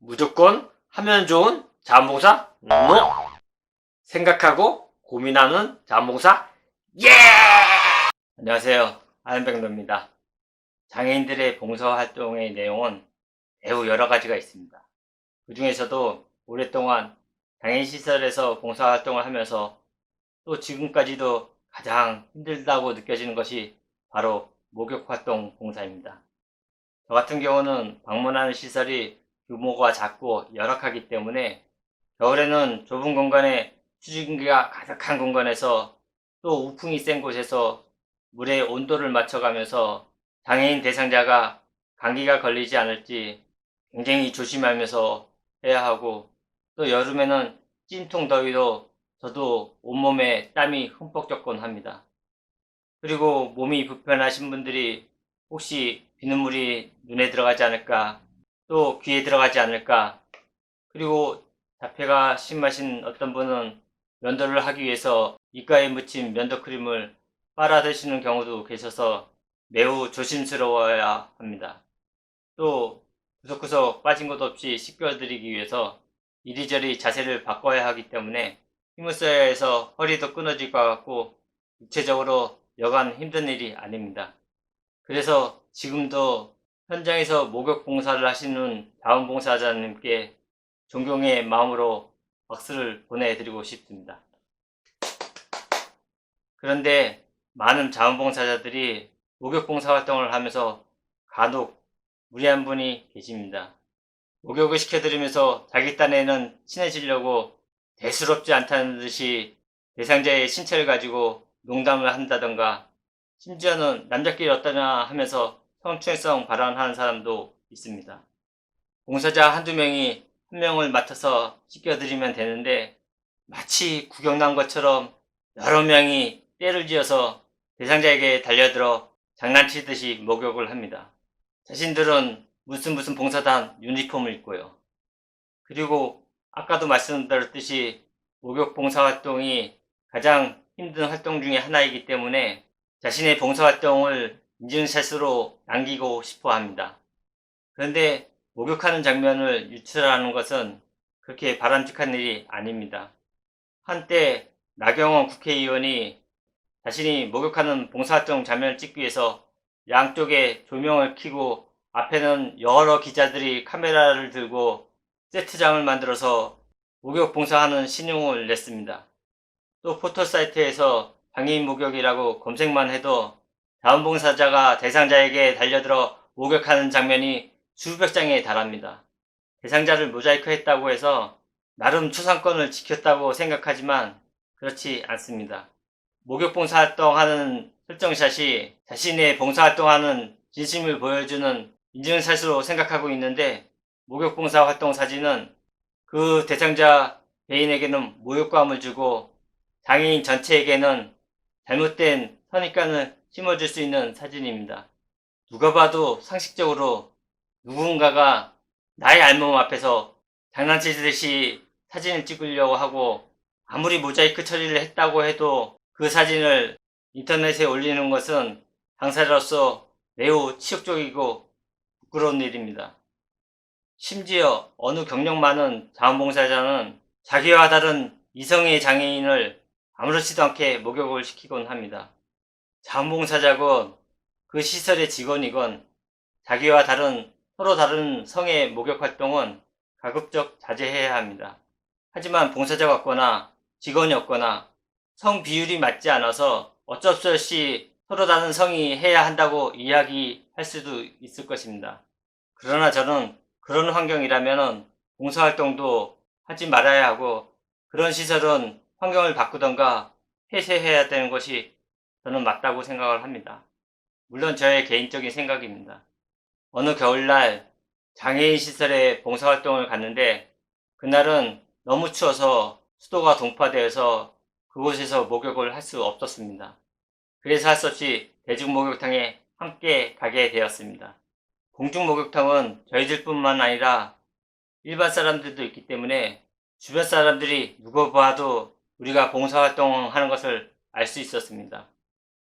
무조건 하면 좋은 자원봉사? NO! 생각하고 고민하는 자원봉사? 예! 안녕하세요. 아현백로입니다. 장애인들의 봉사활동의 내용은 매우 여러 가지가 있습니다. 그 중에서도 오랫동안 장애인시설에서 봉사활동을 하면서 또 지금까지도 가장 힘들다고 느껴지는 것이 바로 목욕활동 봉사입니다. 저 같은 경우는 방문하는 시설이 규모가 작고 열악하기 때문에 겨울에는 좁은 공간에 추진기가 가득한 공간에서 또 우풍이 센 곳에서 물의 온도를 맞춰가면서 장애인 대상자가 감기가 걸리지 않을지 굉장히 조심하면서 해야 하고 또 여름에는 찜통 더위로 저도 온몸에 땀이 흠뻑 젖곤 합니다. 그리고 몸이 불편하신 분들이 혹시 비눗물이 눈에 들어가지 않을까 또 귀에 들어가지 않을까 그리고 자폐가 심하신 어떤 분은 면도를 하기 위해서 이가에 묻힌 면도 크림을 빨아 드시는 경우도 계셔서 매우 조심스러워야 합니다. 또 구석구석 빠진 것 없이 씻겨드리기 위해서 이리저리 자세를 바꿔야 하기 때문에 힘을 써야 해서 허리도 끊어질 것 같고 육체적으로 여간 힘든 일이 아닙니다. 그래서 지금도 현장에서 목욕 봉사를 하시는 자원봉사자님께 존경의 마음으로 박수를 보내드리고 싶습니다. 그런데 많은 자원봉사자들이 목욕 봉사 활동을 하면서 간혹 무리한 분이 계십니다. 목욕을 시켜드리면서 자기 딴에는 친해지려고 대수롭지 않다는 듯이 대상자의 신체를 가지고 농담을 한다던가 심지어는 남자끼리 어떠냐 하면서 성추행성 발언하는 사람도 있습니다. 봉사자 한두 명이 한 명을 맡아서 씻겨드리면 되는데 마치 구경 난 것처럼 여러 명이 때를 지어서 대상자에게 달려들어 장난치듯이 목욕을 합니다. 자신들은 무슨 무슨 봉사단 유니폼을 입고요. 그리고 아까도 말씀드렸듯이 목욕 봉사활동이 가장 힘든 활동 중에 하나이기 때문에 자신의 봉사활동을 인증샷으로 남기고 싶어 합니다. 그런데 목욕하는 장면을 유출하는 것은 그렇게 바람직한 일이 아닙니다. 한때 나경원 국회의원이 자신이 목욕하는 봉사활동 장면을 찍기 위해서 양쪽에 조명을 켜고 앞에는 여러 기자들이 카메라를 들고 세트장을 만들어서 목욕 봉사하는 신용을 냈습니다. 또 포털 사이트에서 장애인 목욕이라고 검색만 해도 자원봉사자가 대상자에게 달려들어 목욕하는 장면이 수백 장에 달합니다. 대상자를 모자이크 했다고 해서 나름 초상권을 지켰다고 생각하지만 그렇지 않습니다. 목욕 봉사활동하는 설정샷이 자신의 봉사활동하는 진심을 보여주는 인증샷으로 생각하고 있는데 목욕 봉사활동 사진은 그 대상자 개인에게는 모욕감을 주고 장애인 전체에게는 잘못된 선입관을 심어줄 수 있는 사진입니다. 누가 봐도 상식적으로 누군가가 나의 알몸 앞에서 장난치듯이 사진을 찍으려고 하고 아무리 모자이크 처리를 했다고 해도 그 사진을 인터넷에 올리는 것은 당사자로서 매우 치욕적이고 부끄러운 일입니다. 심지어 어느 경력 많은 자원봉사자는 자기와 다른 이성의 장애인을 아무렇지도 않게 목욕을 시키곤 합니다. 자원봉사자건 그 시설의 직원이건 자기와 다른 서로 다른 성의 목욕 활동은 가급적 자제해야 합니다. 하지만 봉사자가 없거나 직원이 없거나 성 비율이 맞지 않아서 어쩔 수 없이 서로 다른 성이 해야 한다고 이야기할 수도 있을 것입니다. 그러나 저는 그런 환경이라면 봉사활동도 하지 말아야 하고 그런 시설은 환경을 바꾸던가 폐쇄해야 되는 것이 저는 맞다고 생각을 합니다. 물론 저의 개인적인 생각입니다. 어느 겨울날 장애인 시설에 봉사활동을 갔는데 그날은 너무 추워서 수도가 동파되어서 그곳에서 목욕을 할 수 없었습니다. 그래서 할 수 없이 대중목욕탕에 함께 가게 되었습니다. 공중목욕탕은 저희들뿐만 아니라 일반 사람들도 있기 때문에 주변 사람들이 누구 봐도 우리가 봉사활동하는 것을 알 수 있었습니다.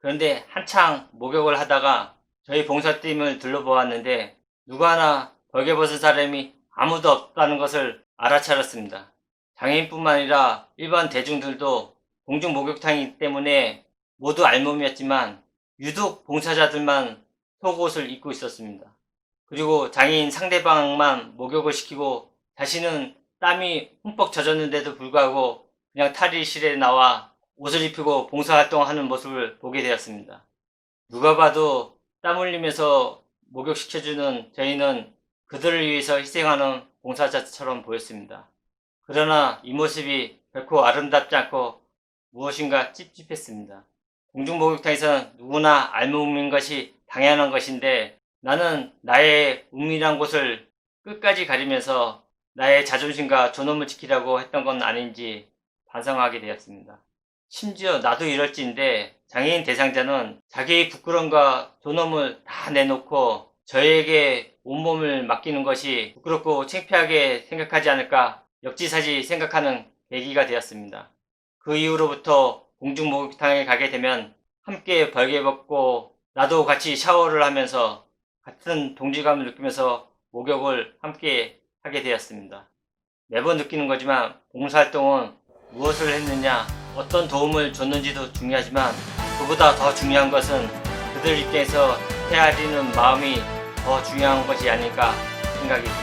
그런데 한창 목욕을 하다가 저희 봉사팀을 둘러보았는데 누구 하나 벌게 벗은 사람이 아무도 없다는 것을 알아차렸습니다. 장애인뿐만 아니라 일반 대중들도 공중 목욕탕이기 때문에 모두 알몸이었지만 유독 봉사자들만 속옷을 입고 있었습니다. 그리고 장애인 상대방만 목욕을 시키고 자신은 땀이 흠뻑 젖었는데도 불구하고 그냥 탈의실에 나와 옷을 입히고 봉사활동하는 모습을 보게 되었습니다. 누가 봐도 땀 흘리면서 목욕시켜주는 저희는 그들을 위해서 희생하는 봉사자처럼 보였습니다. 그러나 이 모습이 결코 아름답지 않고 무엇인가 찝찝했습니다. 공중목욕탕에서는 누구나 알몸인 것이 당연한 것인데 나는 나의 은밀한 곳을 끝까지 가리면서 나의 자존심과 존엄을 지키려고 했던 건 아닌지 반성하게 되었습니다. 심지어 나도 이럴지인데 장애인 대상자는 자기의 부끄러움과 존엄을 다 내놓고 저에게 온몸을 맡기는 것이 부끄럽고 창피하게 생각하지 않을까 역지사지 생각하는 계기가 되었습니다. 그 이후로부터 공중 목욕탕에 가게 되면 함께 벌개 벗고 나도 같이 샤워를 하면서 같은 동질감을 느끼면서 목욕을 함께 하게 되었습니다. 매번 느끼는 거지만 봉사활동은 무엇을 했느냐, 어떤 도움을 줬는지도 중요하지만 그보다 더 중요한 것은 그들 입장에서 헤아리는 마음이 더 중요한 것이 아닐까 생각이 듭니다.